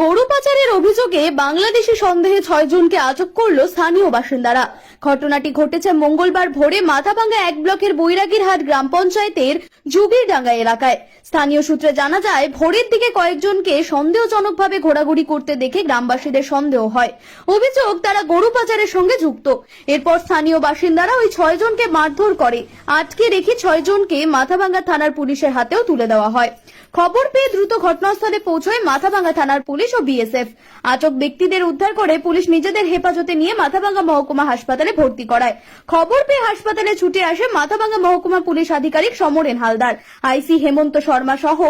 গরু পাচারের অভিযোগে বাংলাদেশি সন্দেহে ছয় জনকে আটক করল স্থানীয় বাসিন্দারা। ঘটনাটি ঘটেছে মঙ্গলবার ভোরে মাথাভাঙ্গা এক ব্লকের বৈরাগীরহাট গ্রাম পঞ্চায়েতের জুগিরডাঙ্গা এলাকায়। স্থানীয় সূত্রে জানা যায়, ভোরের দিকে কয়েকজনকে সন্দেহজনকভাবে ঘোরাঘুরি করতে দেখে গ্রামবাসীদের সন্দেহ হয়। অভিযোগ, তারা গরু পাচারের সঙ্গে যুক্ত। এরপর স্থানীয় বাসিন্দারা ওই ছয় জনকে মারধর করে। আটকে রেখে ছয় জনকে মাথাভাঙ্গা থানার পুলিশের হাতেও তুলে দেওয়া হয়। খবর পেয়ে দ্রুত ঘটনাস্থলে পৌঁছয় মাথাভাঙ্গা থানার পুলিশ ও বিএসএফ। আটক ব্যক্তিদের উদ্ধার করে পুলিশ নিজেদের হেফাজতে নিয়ে মাথাভাঙ্গা মহকুমা হাসপাতালে ভর্তি করায়। খবর পেয়ে হাসপাতালে ছুটে আসে মাথাভাঙ্গা মহকুমা পুলিশ আধিকারিক সমরেন হালদার, আইসি হেমন্ত শর্মা সহ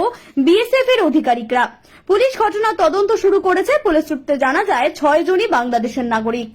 বিএসএফ এর আধিকারিকরা পুলিশ ঘটনা তদন্ত শুরু করেছে। পুলিশ সূত্রে জানা যায়, ছয় জনই বাংলাদেশের নাগরিক।